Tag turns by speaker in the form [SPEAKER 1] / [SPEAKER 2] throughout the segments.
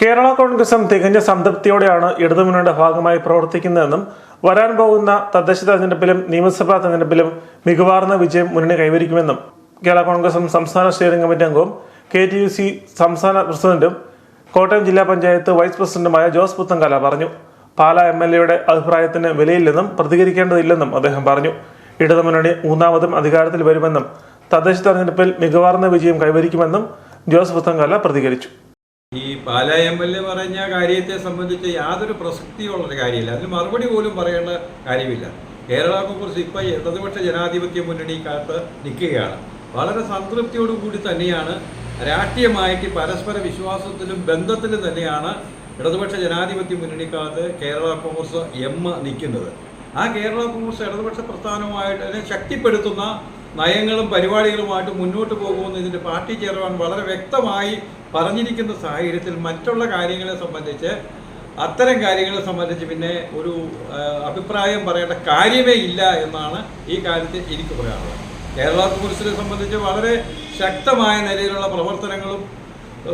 [SPEAKER 1] കേരള കോൺഗ്രസും തികഞ്ഞ സംതൃപ്തിയോടെയാണ് ഇടതുമുന്നണിയുടെ ഭാഗമായി പ്രവർത്തിക്കുന്നതെന്നും വരാൻ പോകുന്ന തദ്ദേശ തെരഞ്ഞെടുപ്പിലും നിയമസഭാ തെരഞ്ഞെടുപ്പിലും മികവാർന്ന വിജയം മുന്നണി കൈവരിക്കുമെന്നും കേരള കോൺഗ്രസും സംസ്ഥാന സ്റ്റിയറിംഗ് കമ്മിറ്റി അംഗവും കെ ടി യു സി സംസ്ഥാന പ്രസിഡന്റും കോട്ടയം ജില്ലാ പഞ്ചായത്ത് വൈസ് പ്രസിഡന്റുമായ ജോസ് പുത്തൻകല പറഞ്ഞു. പാല എം എൽ എയുടെ അഭിപ്രായത്തിന് വിലയില്ലെന്നും പ്രതികരിക്കേണ്ടതില്ലെന്നും അദ്ദേഹം പറഞ്ഞു. ഇടതുമുന്നണി മൂന്നാമതും അധികാരത്തിൽ വരുമെന്നും തദ്ദേശ തെരഞ്ഞെടുപ്പിൽ മികവാർന്ന വിജയം കൈവരിക്കുമെന്നും ജോസ് പുത്തൻകല പ്രതികരിച്ചു.
[SPEAKER 2] ഈ പാലാ എം എൽ എ പറഞ്ഞ കാര്യത്തെ സംബന്ധിച്ച് യാതൊരു പ്രസക്തിയുള്ളൊരു കാര്യമില്ല. അതിന് മറുപടി പോലും പറയേണ്ട കാര്യമില്ല. കേരള കോൺഗ്രസ് ഇപ്പോൾ ഇടതുപക്ഷ ജനാധിപത്യ മുന്നണിക്കകത്ത് നിൽക്കുകയാണ്. വളരെ സംതൃപ്തിയോടുകൂടി തന്നെയാണ് രാഷ്ട്രീയമായിട്ട് പരസ്പര വിശ്വാസത്തിലും ബന്ധത്തിലും തന്നെയാണ് ഇടതുപക്ഷ ജനാധിപത്യ മുന്നണിക്കകത്ത് കേരള കോൺഗ്രസ് എം നിൽക്കുന്നത്. ആ കേരള കോൺഗ്രസ് ഇടതുപക്ഷ പ്രസ്ഥാനമായിട്ട് ശക്തിപ്പെടുത്തുന്ന നയങ്ങളും പരിപാടികളുമായിട്ട് മുന്നോട്ട് പോകുമെന്ന് ഇതിന്റെ പാർട്ടി ചെയർമാൻ വളരെ വ്യക്തമായി പറഞ്ഞിരിക്കുന്ന സാഹചര്യത്തിൽ മറ്റുള്ള കാര്യങ്ങളെ സംബന്ധിച്ച് അത്തരം കാര്യങ്ങളെ സംബന്ധിച്ച് പിന്നെ ഒരു അഭിപ്രായം പറയേണ്ട കാര്യമേ ഇല്ല എന്നാണ് ഈ കാര്യത്തിൽ എനിക്ക് പറയാനുള്ളത്. കേരള കോൺഗ്രസിനെ സംബന്ധിച്ച് വളരെ ശക്തമായ നിലയിലുള്ള പ്രവർത്തനങ്ങളും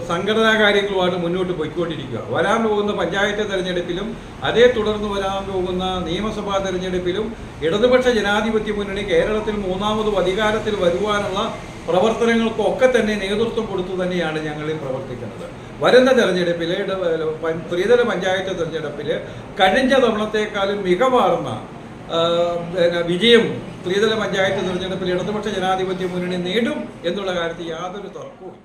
[SPEAKER 2] സംഘടനാ കാര്യങ്ങളുമായിട്ട് മുന്നോട്ട് പോയിക്കൊണ്ടിരിക്കുക. വരാൻ പോകുന്ന പഞ്ചായത്ത് തെരഞ്ഞെടുപ്പിലും അതേ തുടർന്ന് വരാൻ പോകുന്ന നിയമസഭാ തെരഞ്ഞെടുപ്പിലും ഇടതുപക്ഷ ജനാധിപത്യ മുന്നണി കേരളത്തിൽ മൂന്നാമതും അധികാരത്തിൽ വരുവാനുള്ള പ്രവർത്തനങ്ങൾക്കൊക്കെ തന്നെ നേതൃത്വം കൊടുത്തു തന്നെയാണ് ഞങ്ങൾ പ്രവർത്തിക്കുന്നത്. വരുന്ന തെരഞ്ഞെടുപ്പിൽ ത്രിതല പഞ്ചായത്ത് തെരഞ്ഞെടുപ്പിൽ കഴിഞ്ഞ തവണത്തേക്കാളും മികവാർന്ന വിജയം ത്രിതല പഞ്ചായത്ത് തെരഞ്ഞെടുപ്പിൽ ഇടതുപക്ഷ ജനാധിപത്യ മുന്നണി നേടും എന്നുള്ള കാര്യത്തിൽ യാതൊരു തർക്കവും